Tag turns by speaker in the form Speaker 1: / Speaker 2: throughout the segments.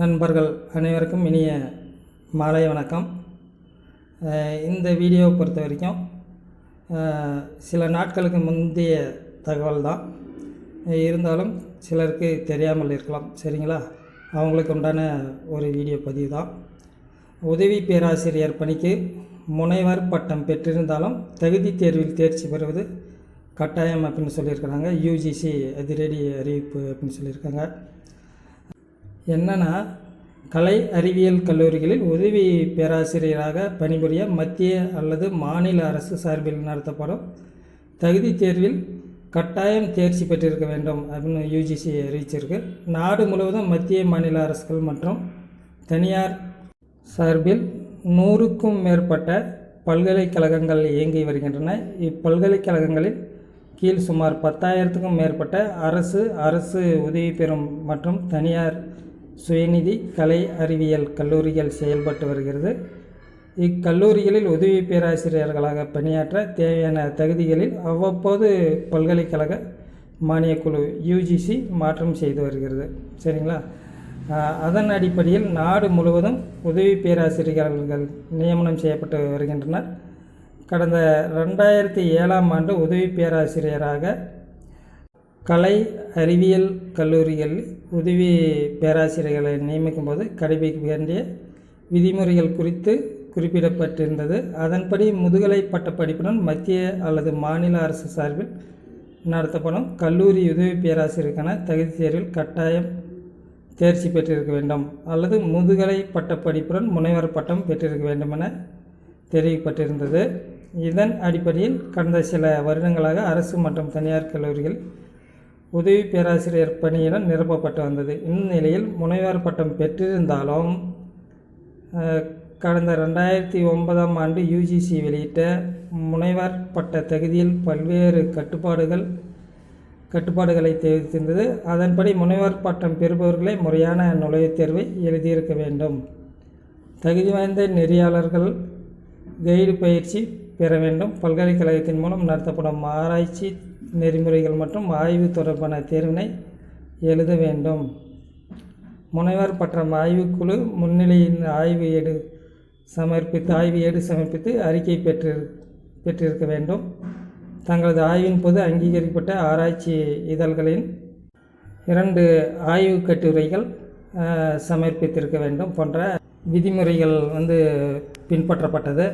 Speaker 1: நண்பர்கள் அனைவருக்கும் இனிய மாலை வணக்கம். இந்த வீடியோவை பொறுத்த வரைக்கும் சில நாட்களுக்கு முந்தைய தகவல் தான். இருந்தாலும் சிலருக்கு தெரியாமல் இருக்கலாம் சரிங்களா? அவங்களுக்கு உண்டான ஒரு வீடியோ பதிவு தான். உதவி பேராசிரியர் பணிக்கு முனைவர் பட்டம் பெற்றிருந்தாலும் தகுதி தேர்வில் தேர்ச்சி பெறுவது கட்டாயம் அப்படின்னு சொல்லியிருக்கிறாங்க. யூஜிசி அதிரடி அறிவிப்பு அப்படின்னு சொல்லியிருக்காங்க. என்னன்னா கலை அறிவியல் கல்லூரிகளில் உதவி பேராசிரியராக பணிபுரிய மத்திய அல்லது மாநில அரசு சார்பில் நடத்தப்படும் தகுதி தேர்வில் கட்டாயம் தேர்ச்சி பெற்றிருக்க வேண்டும் அப்படின்னு யூஜிசி அறிவிச்சிருக்கு. நாடு முழுவதும் மத்திய மாநில அரசுகள் மற்றும் தனியார் சார்பில் நூறுக்கும் மேற்பட்ட பல்கலைக்கழகங்கள் இயங்கி வருகின்றன. இப்பல்கலைக்கழகங்களில் கீழ் சுமார் பத்தாயிரத்துக்கும் மேற்பட்ட அரசு அரசு உதவி பெறும் மற்றும் தனியார் சுயநிதி கலை அறிவியல் கல்லூரிகள் செயல்பட்டு வருகிறது. இக்கல்லூரிகளில் உதவி பேராசிரியர்களாக பணியாற்ற தேவையான தகுதிகளில் அவ்வப்போது பல்கலைக்கழக மானியக்குழு யூஜிசி மாற்றம் செய்து வருகிறது. சரிங்களா? அதன் அடிப்படையில் நாடு முழுவதும் உதவி பேராசிரியர்கள் நியமனம் செய்யப்பட்டு வருகின்றனர். கடந்த ரெண்டாயிரத்தி ஏழாம் ஆண்டு உதவி பேராசிரியராக கலை அறிவியல் கல்லூரிகளில் உதவி பேராசிரியர்களை நியமிக்கும் போது கடைபிடிக்க வேண்டிய விதிமுறைகள் குறித்து குறிப்பிடப்பட்டிருந்தது. அதன்படி முதுகலை பட்டப்படிப்புடன் மத்திய அல்லது மாநில அரசு சார்பில் நடத்தப்படும் கல்லூரி உதவி பேராசிரியருக்கான தகுதி தேர்வில் கட்டாயம் தேர்ச்சி பெற்றிருக்க வேண்டும். அல்லது முதுகலை பட்டப்படிப்புடன் முனைவர் பட்டம் பெற்றிருக்க வேண்டும் என தெரிவிக்கப்பட்டிருந்தது. இதன் அடிப்படையில் கடந்த சில வருடங்களாக அரசு மற்றும் தனியார் கல்லூரிகள் உதவி பேராசிரியர் பணியிடம் நிரப்பப்பட்டு வந்தது. இந்நிலையில் முனைவர் பட்டம் பெற்றிருந்தாலும் கடந்த ரெண்டாயிரத்தி ஒன்பதாம் ஆண்டு யுஜிசி வெளியிட்ட முனைவர் பட்ட தகுதியில் பல்வேறு கட்டுப்பாடுகள் கட்டுப்பாடுகளை தெரிவித்திருந்தது. அதன்படி முனைவர் பட்டம் பெறுபவர்களே முறையான நுழைவுத் தேர்வை எழுதியிருக்க வேண்டும். தகுதி வாய்ந்த நெறியாளர்கள் கைடு பயிற்சி பெற வேண்டும். பல்கலைக்கழகத்தின் மூலம் நடத்தப்படும் ஆராய்ச்சி நெறிமுறைகள் மற்றும் ஆய்வு தொடர்பான தேர்வினை எழுத வேண்டும். முனைவர் பட்டம் ஆய்வுக்குழு முன்னிலையின் ஆய்வு ஏடு சமர்ப்பித்து ஆய்வு ஏடு சமர்ப்பித்து அறிக்கை பெற்று பெற்றிருக்க வேண்டும். தங்களது ஆய்வின் போது அங்கீகரிக்கப்பட்ட ஆராய்ச்சி இதழ்களின் இரண்டு ஆய்வு கட்டுரைகள் சமர்ப்பித்திருக்க வேண்டும் போன்ற விதிமுறைகள் வந்து பின்பற்றப்பட்டது.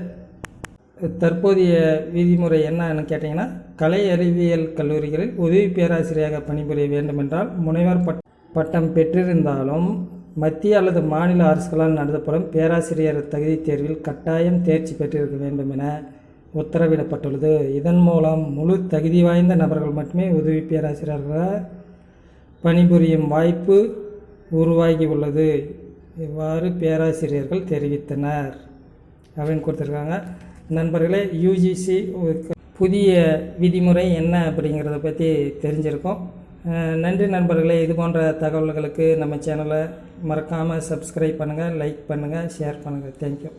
Speaker 1: தற்போதைய விதிமுறை என்னன்னு கேட்டிங்கன்னா கலை அறிவியல் கல்லூரிகளில் உதவி பேராசிரியராக பணிபுரிய வேண்டுமென்றால் முனைவர் பட் பட்டம் பெற்றிருந்தாலும் மத்திய அல்லது மாநில அரசுகளால் நடத்தப்படும் பேராசிரியர் தகுதி தேர்வில் கட்டாயம் தேர்ச்சி பெற்றிருக்க வேண்டும் என உத்தரவிடப்பட்டுள்ளது. இதன் மூலம் முழு தகுதி வாய்ந்த நபர்கள் மட்டுமே உதவி பேராசிரியர்களாக பணிபுரியும் வாய்ப்பு உருவாகி உள்ளது. இவ்வாறு பேராசிரியர்கள் தெரிவித்தனர். அப்படின்னு கொடுத்துருக்காங்க. நண்பர்களே யூஜிசி புதிய விதிமுறை என்ன அப்படிங்கிறத பற்றி தெரிஞ்சிருக்கோம். நன்றி நண்பர்களே. இது போன்ற தகவல்களுக்கு நம்ம சேனலை மறக்காமல் சப்ஸ்கிரைப் பண்ணுங்கள் லைக் பண்ணுங்கள் ஷேர் பண்ணுங்கள் தேங்க்யூ